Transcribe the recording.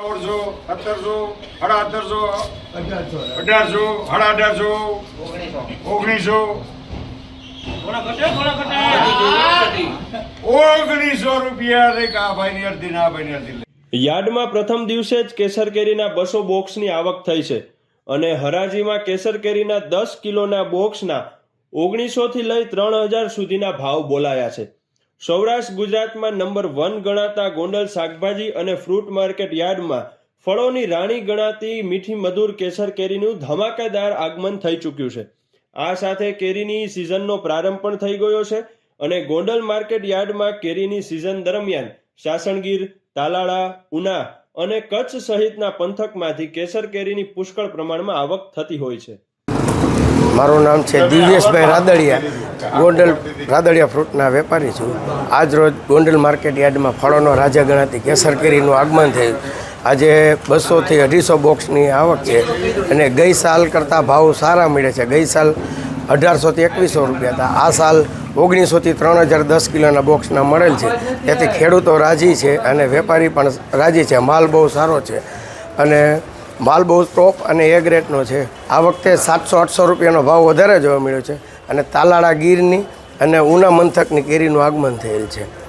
સોળસો સત્તરસો સાડા સત્તરસો અઢારસો. અઢારસો સાડા અઢારસો ઓગણીસો ઓગણીસો રૂપિયા રે કા ભાઈની અડધી ના ભાઈની અડધી યાર્ડમાં પ્રથમ દિવસે જ કેસર કેરીના બસો બોક્સની આવક થઈ છે અને હરાજીમાં કેસર કેરીના દસ કિલોના બોક્સના ઓગણીસોથી લઈ ત્રણ હજાર સુધીના ભાવ બોલાયા છે. સૌરાષ્ટ્ર ગુજરાતમાં નંબર વન ગણાતા ગોંડલ શાકભાજી અને ફ્રૂટ માર્કેટ યાર્ડમાં ફળોની રાણી ગણાતી મીઠી મધુર કેસર કેરીનું ધમાકેદાર આગમન થઈ ચૂક્યું છે. આ સાથે કેરીની સિઝનનો પ્રારંભ પણ થઈ ગયો છે અને ગોંડલ માર્કેટ યાર્ડમાં કેરીની સિઝન દરમિયાન સાસણગીર, તાલાળા, ઉના અને કચ્છ સહિતના પંથકમાંથી કેસર કેરીની પુષ્કળ પ્રમાણમાં આવક થતી હોય છે. મારું નામ છે દિવ્યેશભાઈ રાદડિયા. ગોંડલ રાદડિયા ફ્રૂટના વેપારી છું. આજ રોજ ગોંડલ માર્કેટ યાર્ડમાં ફળોનો રાજા ગણાતી કેસર કેરીનું આગમન થયું. આજે બસોથી અઢીસો બોક્સની આવક છે અને ગઈ સાલ કરતાં ભાવ સારા મળે છે. ગઈ સાલ અઢારસોથી એકવીસો રૂપિયા હતા. આ સાલ ઓગણીસોથી ત્રણ હજાર દસ કિલોના બોક્સના મળેલ છે. તેથી ખેડૂતો રાજી છે અને વેપારી પણ રાજી છે. માલ બહુ સારો છે. અને માલ બહુ ટોપ અને એ ગ્રેડનો છે. આ વખતે સાતસો, આઠસો રૂપિયાનો ભાવ વધારે જોવા મળ્યો છે. અને તાલાળા ગીરની અને ઉના મંથકની કેરીનું આગમન થયેલ છે.